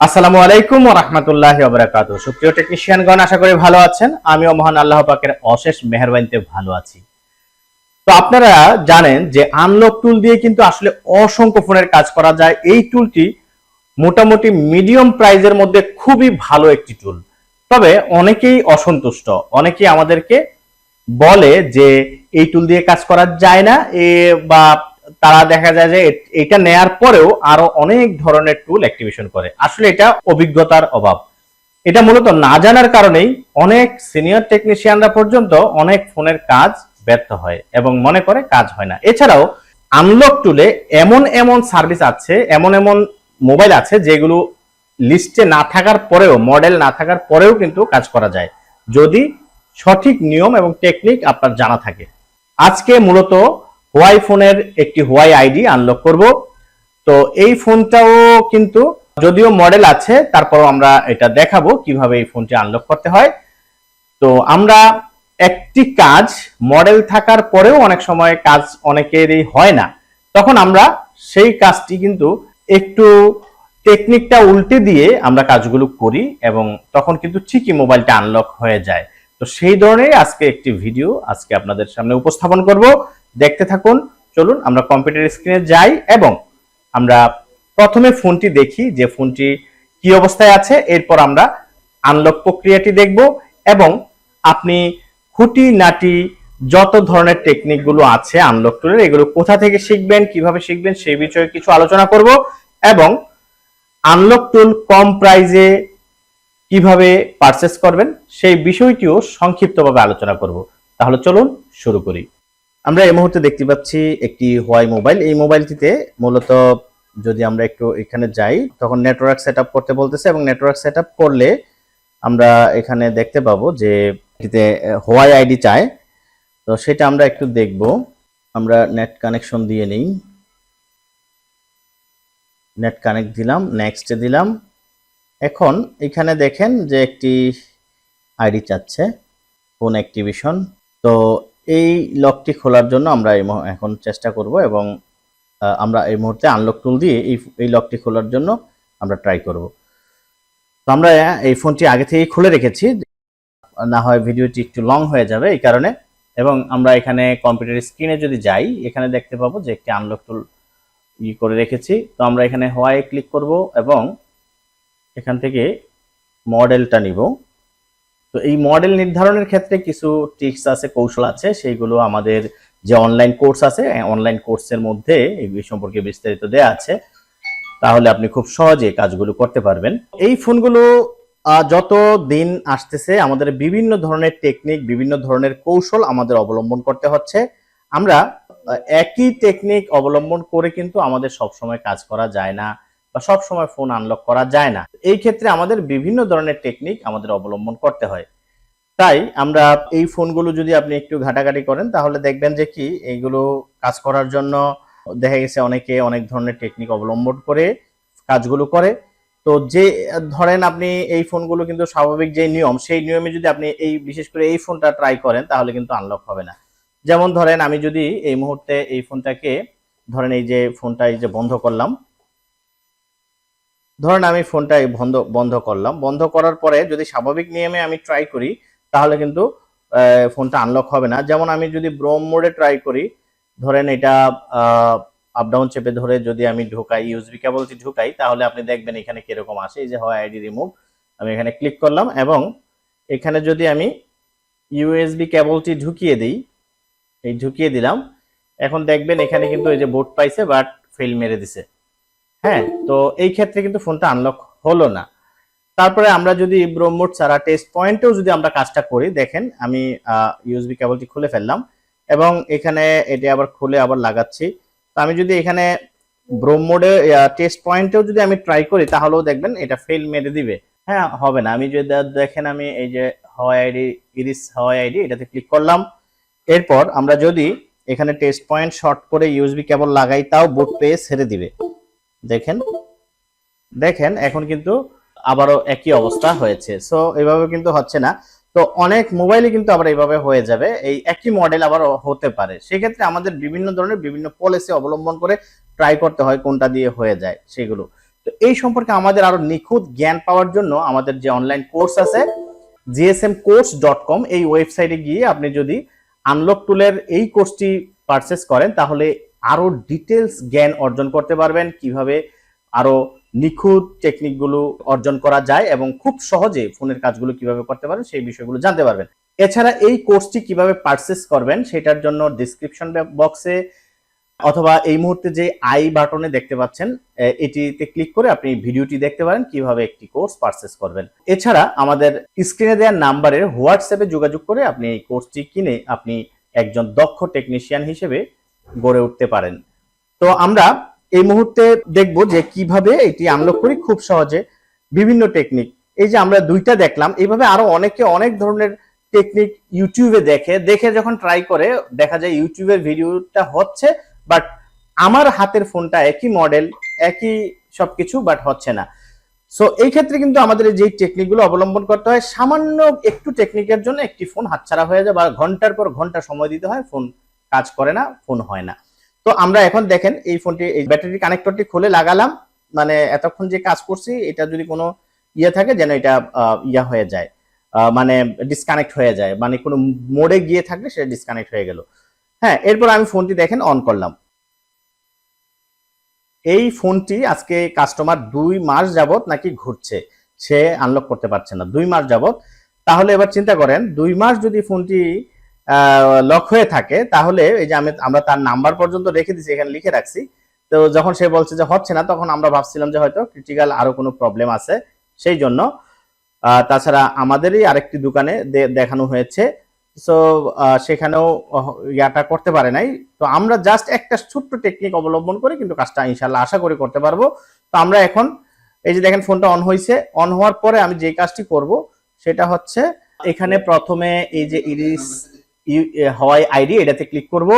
আসসালামু আলাইকুম ওয়া রাহমাতুল্লাহি ওয়া সুপ্রিয় টেকনিশিয়ানগণ, আশা করি ভালো আছেন। আমিও মহান আল্লাহ পাকের অশেষ মেহেরবানিতে ভালো আছি। তো আপনারা জানেন যে আনলক টুল দিয়ে কিন্তু আসলে অসংখ্য ফোনের কাজ করা যায়। এই টুলটি মোটামুটি মিডিয়াম প্রাইজের মধ্যে খুবই ভালো একটি টুল তবে অনেকেই অসন্তুষ্ট, অনেকেই আমাদেরকে বলে যে এই টুল দিয়ে কাজ করা যায় না, এ বা তারা দেখা যায় যে এটা নেয়ার পরেও আরও অনেক ধরনের টুল অ্যাক্টিভেশন করে। আসলে এটা অভিজ্ঞতার অভাব। এটা মূলত না জানার কারণেই অনেক সিনিয়র টেকনিশিয়ানরা পর্যন্ত অনেক ফোনের কাজ ব্যর্থ হয় এবং মনে করে কাজ হয় না। এছাড়াও আনলক টুলে এমন এমন সার্ভিস আছে, এমন এমন মোবাইল আছে যেগুলো লিস্টে না থাকার পরেও মডেল না থাকার পরেও কিন্তু কাজ করা যায়। যদি সঠিক নিয়ম এবং টেকনিক আপনার জানা থাকে। আজকে মূলত হোয়াই ফোনের একটি হোয়াই আইডি আনলক করব। তো এই ফোনটাও কিন্তু যদিও মডেল আছে তারপর আমরা এটা দেখাবো কীভাবে এই ফোনটি আনলক করতে হয়। তো আমরা একটি কাজ মডেল থাকার পরেও অনেক সময় কাজ অনেকেরই হয় না। তখন আমরা সেই কাজটি কিন্তু একটু টেকনিকটা উল্টে দিয়ে আমরা কাজগুলো করি এবং তখন কিন্তু ঠিকই মোবাইলটা আনলক হয়ে যায়। তো সেই ধরনের আজকে একটি ভিডিও আজকে আপনাদের সামনে উপস্থাপন করব। দেখতে থাকুন। চলুন, আমরা কম্পিউটার স্ক্রিনে যাই এবং আমরা প্রথমে ফোনটি দেখি যে ফোনটি কি অবস্থায় আছে। এরপর আমরা আনলক প্রক্রিয়াটি দেখব এবং আপনি খুঁটি, নাটি, যত ধরনের টেকনিকগুলো আছে আনলক টুলের এগুলো কোথা থেকে শিখবেন, কীভাবে শিখবেন সেই বিষয়ে কিছু আলোচনা করব এবং আনলক টুল কম প্রাইজে কীভাবে পারচেস করবেন, সেই বিষয়টিও সংক্ষিপ্তভাবে আলোচনা করব। তাহলে চলুন শুরু করি। আমরা এই মুহূর্তে দেখতে পাচ্ছি একটি হোয়াই মোবাইল এই মোবাইলটিতে মূলত যদি আমরা একটু এখানে যাই, তখন নেটওয়ার্ক সেট করতে বলতেছে এবং নেটওয়ার্ক সেট করলে আমরা এখানে দেখতে পাবো যে এটিতে হোয়াই আইডি চায় তো সেটা আমরা একটু দেখব। আমরা নেট কানেকশন দিয়ে নিই। নেট কানেক্ট দিলাম নেক্সটে দিলাম। এখন এখানে দেখেন যে একটি আইডি চাচ্ছে ফোন অ্যাক্টিভেশন তো এই লকটি খোলার জন্য আমরা এখন চেষ্টা করব এবং আমরা এই মুহূর্তে আনলক টুল দিয়ে এই এই লকটি খোলার জন্য আমরা ট্রাই করব। তো আমরা এই ফোনটি আগে থেকেই খুলে রেখেছি। না হয় ভিডিওটি একটু লং হয়ে যাবে এই কারণে। এবং আমরা এখানে কম্পিউটার স্ক্রিনে যদি যাই, এখানে দেখতে পাবো যে একটি আনলক টুল ই করে রেখেছি। তো আমরা এখানে হোয়াই ক্লিক করব এবং এখান থেকে মডেলটা নিব। তো এই মডেল নির্ধারণের ক্ষেত্রে কিছু টিপস আছে, কৌশল আছে, সেইগুলো আমাদের যে অনলাইন কোর্স আছে অনলাইন কোর্সের মধ্যে এই সম্পর্কে বিস্তারিত দেয়া আছে। তাহলে আপনি খুব সহজে কাজগুলো করতে পারবেন। এই ফোনগুলো যত দিন আসতেছে, আমাদের বিভিন্ন ধরনের টেকনিক বিভিন্ন ধরনের কৌশল আমাদের অবলম্বন করতে হচ্ছে। আমরা একই টেকনিক অবলম্বন করে কিন্তু আমাদের সব সময় কাজ করা যায় না। বা সব সময় ফোন আনলক করা যায় না। এই ক্ষেত্রে আমাদের বিভিন্ন ধরনের টেকনিক আমাদের অবলম্বন করতে হয়। তাই আমরা এই ফোনগুলো যদি আপনি একটু ঘাটাঘাটি করেন, তাহলে দেখবেন যে কি, এইগুলো কাজ করার জন্য দেখা গেছে অনেকে অনেক ধরনের টেকনিক অবলম্বন করে কাজগুলো করে। তো যে, ধরেন আপনি এই ফোনগুলো কিন্তু স্বাভাবিক যে নিয়ম, সেই নিয়মে যদি আপনি এই, বিশেষ করে এই ফোনটা ট্রাই করেন, তাহলে কিন্তু আনলক হবে না। যেমন ধরেন আমি যদি এই মুহূর্তে এই ফোনটাকে ধরেন এই যে ফোনটা এই যে বন্ধ করলাম ধরেন আমি ফোনটা বন্ধ বন্ধ করলাম। বন্ধ করার পরে যদি স্বাভাবিক নিয়মে আমি ট্রাই করি, তাহলে কিন্তু ফোনটা আনলক হবে না। যেমন আমি যদি ব্রোম মোডে ট্রাই করি, ধরেন এটা আপ ডাউন চেপে ধরে যদি আমি ঢুকাই ইউএসবি কেবলটি ঢুকাই, তাহলে আপনি দেখবেন এখানে কীরকম আসে। এই যে হয় আইডি রিমুভ আমি এখানে ক্লিক করলাম এবং এখানে যদি আমি ইউএসবি কেবলটি ঢুকিয়ে দিই, এই ঢুকিয়ে দিলাম, এখন দেখবেন এখানে কিন্তু এই যে বোর্ড পাইছে বাট ফেল মেরে দিছে। হ্যাঁ তো এই ক্ষেত্রে কিন্তু ফোনটা আনলক হলো না। তারপরে আমরা যদি ব্রহ্মোট ছাড়া টেস্ট পয়েন্টেও যদি আমরা কাজটা করি, দেখেন আমি ইউএসবি কেবলটি খুলে ফেললাম এবং এখানে এটা আবার খুলে আবার লাগাচ্ছি। তো আমি যদি এখানে ব্রহ্মোডে টেস্ট পয়েন্টেও যদি আমি ট্রাই করি, তাহলেও দেখবেন এটা ফেল মেরে দিবে। হ্যাঁ হবে না। আমি যদি, দেখেন আমি এই যে হয় আইডি ইরিস হয় আইডি এটাতে ক্লিক করলাম। এরপর আমরা যদি এখানে টেস্ট পয়েন্ট শর্ট করে ইউএসবি কেবল লাগাই, তাও বুট পেয়ে ছেড়ে দিবে। দেখেন দেখেন, এখন কিন্তু আবারও একই অবস্থা হয়েছে। সো এভাবে কিন্তু হচ্ছে না। তো অনেক মোবাইলে কিন্তু আবার এইভাবে হয়ে যাবে। এই একই মডেল আবার হতে পারে। সেক্ষেত্রে আমাদের বিভিন্ন ধরনের বিভিন্ন পলিসি অবলম্বন করে ট্রাই করতে হয় কোনটা দিয়ে হয়ে যায় সেগুলো। তো এই সম্পর্কে আমাদের আরও নিখুঁত জ্ঞান পাওয়ার জন্য আমাদের যে অনলাইন কোর্স আছে জিএসএম কোর্স ডট কম এই ওয়েবসাইটে গিয়ে আপনি যদি আনলক টুলের এই কোর্সটি পারচেস করেন, তাহলে আরও ডিটেলস জ্ঞান অর্জন করতে পারবেন, কীভাবে আরও নিখুঁত টেকনিকগুলো অর্জন করা যায় এবং খুব সহজে ফোনের কাজগুলো কীভাবে করতে পারেন সেই বিষয়গুলো জানতে পারবেন। এছাড়া এই কোর্সটি কীভাবে পারচেস করবেন সেটার জন্য ডিসক্রিপশন বক্সে অথবা এই মুহূর্তে যে আই বাটনে দেখতে পাচ্ছেন এটিতে ক্লিক করে আপনি ভিডিওটি দেখতে পারেন, কীভাবে একটি কোর্স পারচেস করবেন। এছাড়া আমাদের স্ক্রিনে দেওয়া নাম্বারে হোয়াটসঅ্যাপে যোগাযোগ করে আপনি এই কোর্সটি কিনে আপনি একজন দক্ষ টেকনিশিয়ান হিসেবে গড়ে উঠতে পারেন। তো আমরা এই মুহূর্তে দেখব যে কীভাবে এটি আনলক করি খুব সহজে বিভিন্ন টেকনিক এই যে আমরা দুইটা দেখলাম, এইভাবে আরও অনেকে অনেক ধরনের টেকনিক ইউটিউবে দেখে দেখে যখন ট্রাই করে, দেখা যায় ইউটিউবের ভিডিওটা হচ্ছে বাট আমার হাতের ফোনটা একই মডেল একই সবকিছু বাট হচ্ছে না। সো এই ক্ষেত্রে কিন্তু আমাদের যে টেকনিকগুলো অবলম্বন করতে হয়, সামান্য একটু টেকনিকের জন্য একটি ফোন হাতছাড়া হয়ে যায় বা ঘণ্টার পর ঘণ্টা সময় দিতে হয় ফোন কাজ করে না ফোন হয় না। তো আমরা এখন দেখেন এই ফোনটি এই ব্যাটারি কানেক্টরটি খুলে লাগালাম মানে এতক্ষণ যে কাজ করছি, এটা যদি কোনো ইয়ে থাকে যেন এটা ইয়া হয়ে যায় মানে ডিসকানেক্ট হয়ে যায় মানে কোনো মোড়ে গিয়ে থাকলে সেটা ডিসকানেক্ট হয়ে গেল। হ্যাঁ এরপর আমি ফোনটি দেখেন অন করলাম। এই ফোনটি আজকে কাস্টমার দুই মাস যাবত নাকি ঘুরছে, সে আনলক করতে পারছে না, দুই মাস যাবত তাহলে এবার চিন্তা করেন, দুই মাস যদি ফোনটি লক হয়ে থাকে, তাহলে এই যে আমি, আমরা তার নাম্বার পর্যন্ত রেখে দিছি, এখানে লিখে রাখছি। তো যখন সে বলছে যে হচ্ছে না, তখন আমরা ভাবছিলাম যে হয়তো ক্রিটিক্যাল আরও কোনো প্রবলেম আছে। সেই জন্য তাছাড়া আমাদেরই আরেকটি দোকানে দেখানো হয়েছে। সো সেখানেও ইয়াটা করতে পারে নাই। তো আমরা জাস্ট একটা ছোট্ট টেকনিক অবলম্বন করে কিন্তু কাজটা ইনশাল্লাহ আশা করি করতে পারব। তো আমরা এখন, এই যে দেখেন ফোনটা অন হয়েছে অন হওয়ার পরে আমি যে কাজটি করব, সেটা হচ্ছে এখানে প্রথমে এই যে ইরিস হওয়াই আইডি এটাতে ক্লিক করব।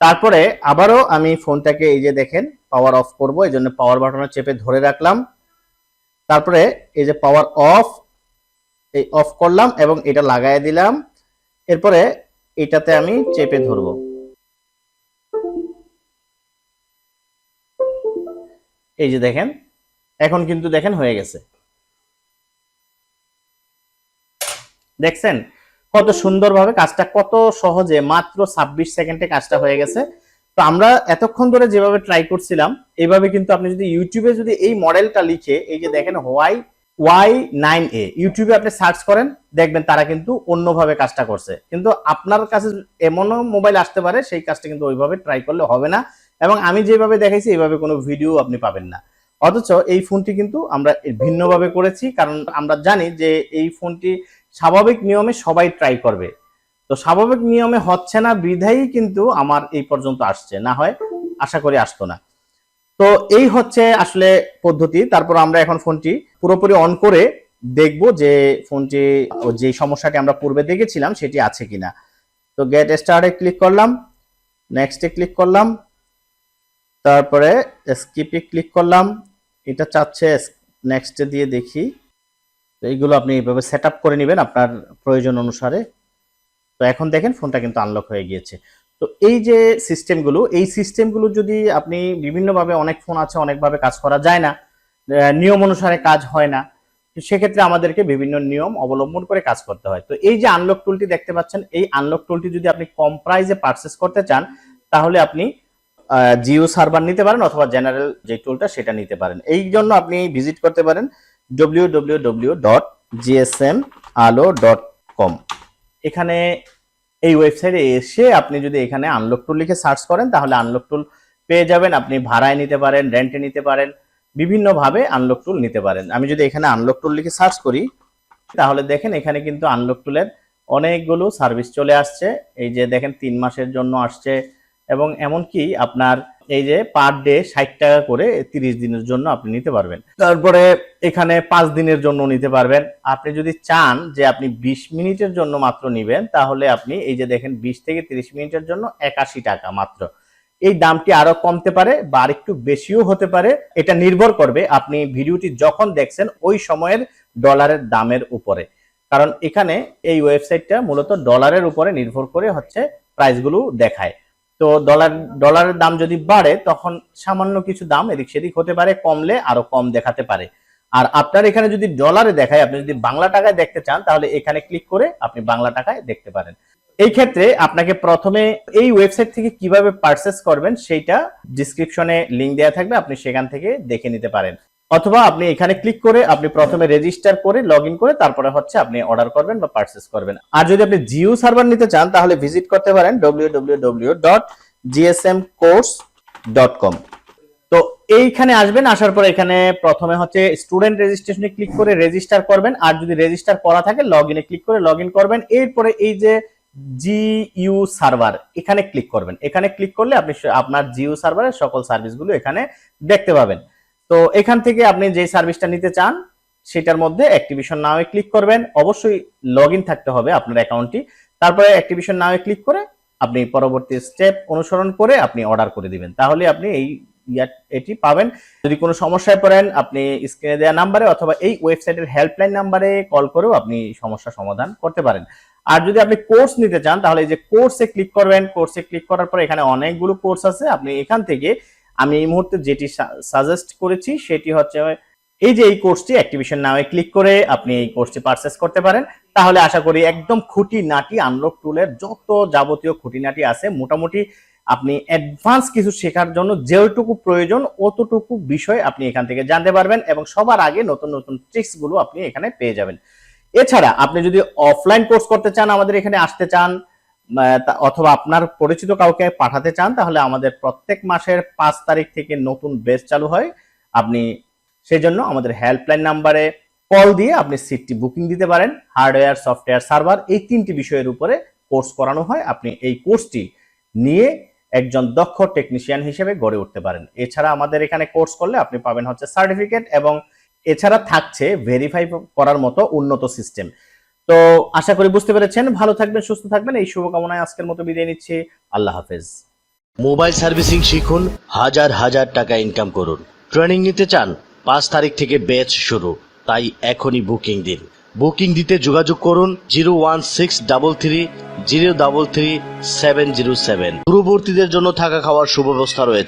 তারপরে আবারও আমি ফোনটাকে এই যে দেখেন পাওয়ার অফ করব, এই জন্য পাওয়ার বাটনে চেপে ধরে রাখলাম। তারপরে এই যে পাওয়ার অফ এই অফ করলাম এবং এটা লাগাই দিলাম। এরপরে এটাতে আমি চেপে ধরবো। এই যে দেখেন, এখন কিন্তু দেখেন হয়ে গেছে। দেখছেন? কত সুন্দরভাবে কাজটা, কত সহজে, মাত্র ছাব্বিশ সেকেন্ডে কাজটা হয়ে গেছে। তো আমরা এতক্ষণ ধরে যেভাবে ট্রাই করছিলাম এইভাবে কিন্তু আপনি যদি ইউটিউবে যদি এই মডেলটা লিখে, এই যে দেখেন হোয়াই ওয়াই নাইন এ ইউটিউবে আপনি সার্চ করেন, দেখবেন তারা কিন্তু অন্যভাবে কাজটা করছে। কিন্তু আপনার কাছে এমনও মোবাইল আসতে পারে, সেই কাজটা কিন্তু ওইভাবে ট্রাই করলে হবে না। এবং আমি যেভাবে দেখাইছি এইভাবে কোনো ভিডিও আপনি পাবেন না। অথচ এই ফোনটি কিন্তু আমরা ভিন্নভাবে করেছি, কারণ আমরা জানি যে এই ফোনটি স্বাভাবিক নিয়মে সবাই ট্রাই করবে। তো স্বাভাবিক নিয়মে হচ্ছে না বিধায়ী কিন্তু আমার এই পর্যন্ত আসছে, না হয় আশা করি আসতো না। তো এই হচ্ছে আসলে পদ্ধতি, তারপর আমরা এখন ফোনটি পুরোপুরি অন করে দেখব যে ফোনটি, যে সমস্যাটি আমরা পূর্বে দেখেছিলাম সেটি আছে কিনা। তো গেট স্টার্টে ক্লিক করলাম নেক্সটে ক্লিক করলাম, তারপরে স্কিপে ক্লিক করলাম, এটা চাচ্ছে নেক্সটে দিয়ে দেখি। তো এইগুলো আপনি এইভাবে সেট করে নেবেন আপনার প্রয়োজন অনুসারে। তো এখন দেখেন ফোনটা কিন্তু আনলক হয়ে গিয়েছে। তো এই যে সিস্টেমগুলো এই সিস্টেমগুলো যদি আপনি বিভিন্নভাবে অনেক ফোন আছে, অনেকভাবে কাজ করা যায় না নিয়ম অনুসারে কাজ হয় না সেক্ষেত্রে আমাদেরকে বিভিন্ন নিয়ম অবলম্বন করে কাজ করতে হয়। তো এই যে আনলক টুলটি দেখতে পাচ্ছেন, এই আনলক টুলটি যদি আপনি কম প্রাইসে পারচেস করতে চান, তাহলে আপনি জিও সার্ভার নিতে পারেন অথবা জেনারেল যে টুলটা সেটা নিতে পারেন। এই জন্য আপনি ভিজিট করতে পারেন। W W W dot Alo dot com এখানে এই ওয়েবসাইটে এসে আপনি যদি এখানে আনলক টুল লিখে সার্চ করেন, তাহলে আনলক টুল পেয়ে যাবেন। আপনি ভাড়ায় নিতে পারেন রেন্টে নিতে পারেন, বিভিন্নভাবে আনলক টুল নিতে পারেন। আমি যদি এখানে আনলক টুল লিখে সার্চ করি, তাহলে দেখেন এখানে কিন্তু আনলক টুলের অনেকগুলো সার্ভিস চলে আসছে। এই যে দেখেন, তিন মাসের জন্য আসছে এবং এমনকি আপনার এই যে পার ডে ষাট টাকা করে তিরিশ দিনের জন্য আপনি নিতে পারবেন। তারপরে এখানে পাঁচ দিনের জন্য নিতে পারবেন। আপনি যদি চান যে আপনি বিশ মিনিটের জন্য মাত্র নিবেন, তাহলে আপনি এই যে দেখেন বিশ থেকে তিরিশ মিনিটের জন্য একাশি টাকা মাত্র। এই দামটি আরও কমতে পারে বা আরেকটু বেশিও হতে পারে। এটা নির্ভর করবে আপনি ভিডিওটি যখন দেখছেন ওই সময়ের ডলারের দামের উপরে। কারণ এখানে এই ওয়েবসাইটটা মূলত ডলারের উপরে নির্ভর করে হচ্ছে প্রাইসগুলো দেখায়। তো ডলার ডলারের দাম যদি বাড়ে, তখন সামান্য কিছু দাম এদিক সেদিক হতে পারে, কমলে আরও কম দেখাতে পারে। আর আপনার এখানে যদি ডলারে দেখায়, আপনি যদি বাংলা টাকায় দেখতে চান, তাহলে এখানে ক্লিক করে আপনি বাংলা টাকায় দেখতে পারেন। এই ক্ষেত্রে আপনাকে প্রথমে এই ওয়েবসাইট থেকে কীভাবে পারচেস করবেন, সেইটা ডিসক্রিপশনে লিংক দেওয়া থাকবে, আপনি সেখান থেকে দেখে নিতে পারেন। অথবা আপনি এখানে ক্লিক করে আপনি প্রথমে রেজিস্টার করে লগ করে তারপরে হচ্ছে আপনি অর্ডার করবেন বা পারচেস করবেন। আর যদি আপনি জিও সার্ভার নিতে চান, তাহলে ভিজিট করতে পারেন www.gsmcourse.com তো এইখানে আসবেন, আসার পর এখানে প্রথমে হচ্ছে স্টুডেন্ট রেজিস্ট্রেশনে ক্লিক করে রেজিস্টার করবেন। আর যদি রেজিস্টার করা থাকে লগ ইনে ক্লিক করে লগ করবেন। এরপরে এই যে জিইউ সার্ভার এখানে ক্লিক করবেন। এখানে ক্লিক করলে আপনি আপনার জিও সার্ভারের সকল সার্ভিসগুলো এখানে দেখতে পাবেন। তো এখান থেকে আপনি যে সার্ভিসটা নিতে চান, সেটার মধ্যে অ্যাক্টিভিশন নামে ক্লিক করবেন। অবশ্যই লগ থাকতে হবে আপনার অ্যাকাউন্টটি। তারপরে অ্যাক্টিভিশন নামে ক্লিক করে আপনি পরবর্তী স্টেপ অনুসরণ করে আপনি অর্ডার করে দিবেন। তাহলে আপনি এই এটি পাবেন। যদি কোনো সমস্যায় পড়েন, আপনি স্ক্রিনে দেওয়া নাম্বারে অথবা এই ওয়েবসাইটের হেল্পলাইন নাম্বারে কল করেও আপনি সমস্যা সমাধান করতে পারেন। আর যদি আপনি কোর্স নিতে চান, তাহলে এই যে কোর্সে ক্লিক করবেন, কোর্সে ক্লিক করার পর এখানে অনেকগুলো কোর্স আছে। আপনি এখান থেকে আমি এই মুহূর্তে যেটি সাজেস্ট করেছি সেটি হচ্ছে এই যে এই কোর্সটি অ্যাক্টিভিশন নামে ক্লিক করে আপনি এই কোর্সটি পারচেস করতে পারেন। তাহলে আশা করি একদম খুঁটি নাটি আনলক টুলের যত যাবতীয় খুঁটিনাটি আছে, মোটামুটি আপনি অ্যাডভান্স কিছু শেখার জন্য যেটুকু প্রয়োজন অতটুকু বিষয় আপনি এখান থেকে জানতে পারবেন এবং সবার আগে নতুন নতুন ট্রিক্সগুলো আপনি এখানে পেয়ে যাবেন। এছাড়া আপনি যদি অফলাইন কোর্স করতে চান, আমাদের এখানে আসতে চান অথবা আপনার পরিচিত কাউকে পাঠাতে চান, তাহলে আমাদের প্রত্যেক মাসের পাঁচ তারিখ থেকে নতুন বেচ চালু হয়। আপনি সেই জন্য আমাদের হেল্পলাইন নাম্বারে কল দিয়ে আপনি সিটটি বুকিং দিতে পারেন। হার্ডওয়্যার সফটওয়্যার সার্ভার এই তিনটি বিষয়ের উপরে কোর্স করানো হয়। আপনি এই কোর্সটি নিয়ে একজন দক্ষ টেকনিশিয়ান হিসেবে গড়ে উঠতে পারেন। এছাড়া আমাদের এখানে কোর্স করলে আপনি পাবেন হচ্ছে সার্টিফিকেট এবং এছাড়া থাকছে ভেরিফাই করার মতো উন্নত সিস্টেম তো আশা করি বুঝতে পেরেছেন। ভালো থাকবেন, সুস্থ থাকবেন। এই শুভকামনায় আজকের মতো বিদায় নিচ্ছি। আল্লাহ হাফেজ। মোবাইল সার্ভিসিং শিখুন, হাজার হাজার টাকা ইনকাম করুন। ট্রেনিং নিতে চান, পাঁচ তারিখ থেকে ব্যাচ শুরু। তাই এখনই বুকিং দিন। বুকিং দিতে যোগাযোগ করুন zero one six double three zero double three seven zero seven. দূরবর্তীদের জন্য থাকা খাওয়ার সুব্যবস্থা রয়েছে।